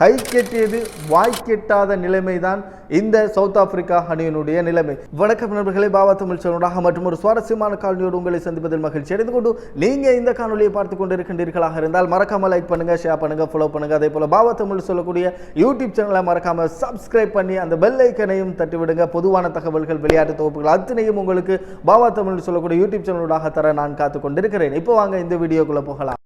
கை கெட்டியது வாய் கெட்டாத நிலைமைதான் இந்த south Africa அணியினுடைய நிலைமை. வணக்கம் நண்பர்களே பாபா தமிழ் சேனலாக மற்றும் ஒரு சுவாரஸ்யமான காலனியோடு உங்களை சந்திப்பதில் மகிழ்ச்சி அடைந்து கொண்டு நீங்கள் இந்த காணொலியை பார்த்து கொண்டு இருக்கின்றீர்களாக இருந்தால் மறக்காம லைக் பண்ணுங்க ஷேர் பண்ணுங்க ஃபாலோ பண்ணுங்க. அதே போல பாபா தமிழ் சொல்லக்கூடிய யூடியூப் சேனலை மறக்காம சப்ஸ்கிரைப் பண்ணி அந்த பெல் ஐக்கனையும் தட்டிவிடுங்க. பொதுவான தகவல்கள் விளையாட்டு தொகுப்புகள் அத்தனையும் உங்களுக்கு பாபா தமிழ் சொல்லக்கூடிய யூடியூப் சேனலோடாக தர நான் காத்து கொண்டிருக்கிறேன். இப்போ வாங்க இந்த வீடியோக்குள்ளே போகலாம்.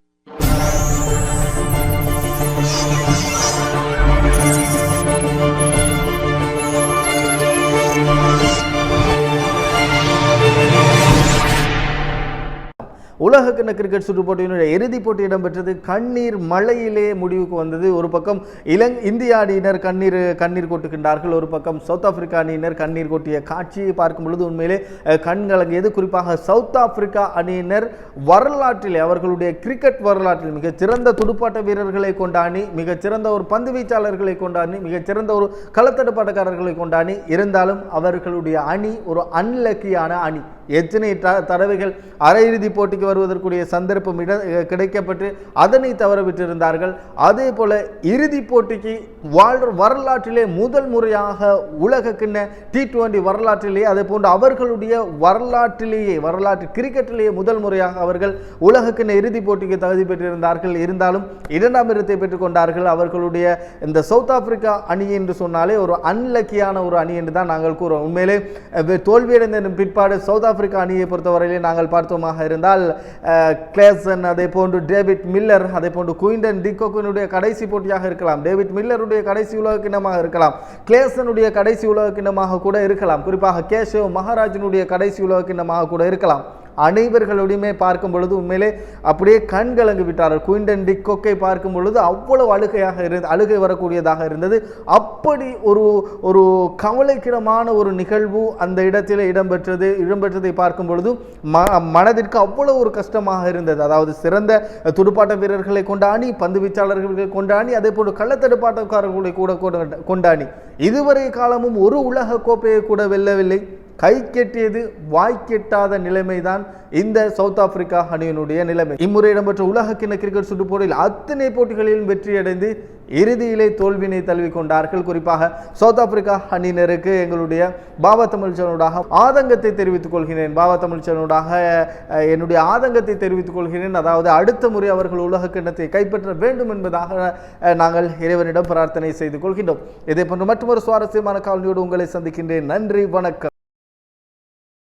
உலக கிண்ண கிரிக்கெட் சுற்றுப் போட்டியினுடைய இறுதிப் போட்டி இடம்பெற்றது கண்ணீர் மழையிலே முடிவுக்கு வந்தது. ஒரு பக்கம் இலங் இந்திய அணியினர் கண்ணீர் கண்ணீர் கொட்டுகின்றார்கள். ஒரு பக்கம் சவுத் ஆப்பிரிக்கா அணியினர் கண்ணீர் கொட்டிய காட்சியை பார்க்கும் பொழுது உண்மையிலே அஹ், கண் கலங்கியது. குறிப்பாக சவுத் ஆப்பிரிக்கா அணியினர் வரலாற்றிலே அவர்களுடைய கிரிக்கெட் வரலாற்றில் மிக சிறந்த துடுப்பாட்ட வீரர்களை கொண்ட அணி மிகச் சிறந்த ஒரு பந்து வீச்சாளர்களை கொண்ட அணி மிகச் சிறந்த ஒரு களத்தடுப்பாட்டக்காரர்களை கொண்ட அணி. இருந்தாலும் அவர்களுடைய அணி ஒரு அன்லக்கியான அணி. எத்தனை த- தடவைகள் அரையிறுதிப் போட்டிக்கு வருவதற்குரிய சந்தர்ப்பம் இட கிடைக்கப்பட்டு அதனை தவறவிட்டிருந்தார்கள். அதே போல இறுதிப் போட்டிக்கு வாழ் வரலாற்றிலே முதல் முறையாக உலக கிண்ண டி டுவெண்டி வரலாற்றிலேயே அதே போன்று அவர்களுடைய வரலாற்றிலேயே வரலாற்று கிரிக்கெட்டிலேயே முதல் முறையாக அவர்கள் உலக கிண்ண இறுதிப் போட்டிக்கு தகுதி பெற்றிருந்தார்கள். இருந்தாலும் இரண்டாம் இடத்தை பெற்றுக்கொண்டார்கள். அவர்களுடைய இந்த சவுத் ஆப்பிரிக்கா அணி என்று சொன்னாலே ஒரு அன்லக்கியான ஒரு அணி என்று தான் நாங்கள் கூறுவோம். உண்மையிலே தோல்வியடைந்த பிற்பாடு சவுத் ஆப்பிரிக்கா அணியை பொறுத்தவரையிலே நாங்கள் பார்த்தோமாக இருந்தால் கிளேசன் அதே போன்று டேவிட் மில்லர் அதே போன்று குயின்டன் டிகோக்கினுடைய கடைசி போட்டியாக இருக்கலாம். டேவிட் மில்லருடைய கடைசி உலக கிண்ணமாக இருக்கலாம். கிளேசனுடைய கடைசி உலக கிண்ணமாக கூட இருக்கலாம். குறிப்பாக கேஷவ் மகாராஜனுடைய கடைசி உலக கிண்ணமாக கூட இருக்கலாம். அனைவர்களுடையுமே பார்க்கும் பொழுது உண்மையிலே அப்படியே கண் கலங்கு விட்டார்கள். குயின்டன் டிக்கோக்கை பார்க்கும் பொழுது அவ்வளவு அழுகையாக இருந்து அழுகை வரக்கூடியதாக இருந்தது. அப்படி ஒரு ஒரு கவலைக்கிடமான ஒரு நிகழ்வு அந்த இடத்திலே இடம்பெற்றது இடம்பெற்றதை பார்க்கும் பொழுது ம மனதிற்கு அவ்வளவு ஒரு கஷ்டமாக இருந்தது. அதாவது சிறந்த துடுப்பாட்ட வீரர்களை கொண்டாணி பந்து வீச்சாளர்களை கொண்ட அதே போன்று கள்ளத்தடுப்பாட்டக்காரர்களை கூட கொண்ட- இதுவரை காலமும் ஒரு உலக கோப்பையை கூட வெல்லவில்லை. கை கெட்டியது வாய் கெட்டாத நிலைமைதான் இந்த சவுத் ஆப்பிரிக்கா அணியினுடைய நிலைமை. இம்முறை இடம்பெற்ற உலக கிண கிரிக்கெட் சுற்றுப் போட்டியில் அத்தனை போட்டிகளிலும் வெற்றியடைந்து இறுதியிலே தோல்வினை தழுவி கொண்டார்கள். குறிப்பாக சவுத் ஆப்பிரிக்கா அணியினருக்கு எங்களுடைய பாபா தமிழ்ச்சனூடாக ஆதங்கத்தை தெரிவித்துக் கொள்கிறேன். பாபா தமிழ் என்னுடைய ஆதங்கத்தை தெரிவித்துக் கொள்கிறேன். அதாவது அடுத்த முறை அவர்கள் உலக கிண்ணத்தை கைப்பற்ற வேண்டும் என்பதாக நாங்கள் இறைவனிடம் பிரார்த்தனை செய்து கொள்கின்றோம். இதே போன்று மற்றொரு சுவாரஸ்யமான காலனியோடு உங்களை சந்திக்கின்றேன். நன்றி வணக்கம்.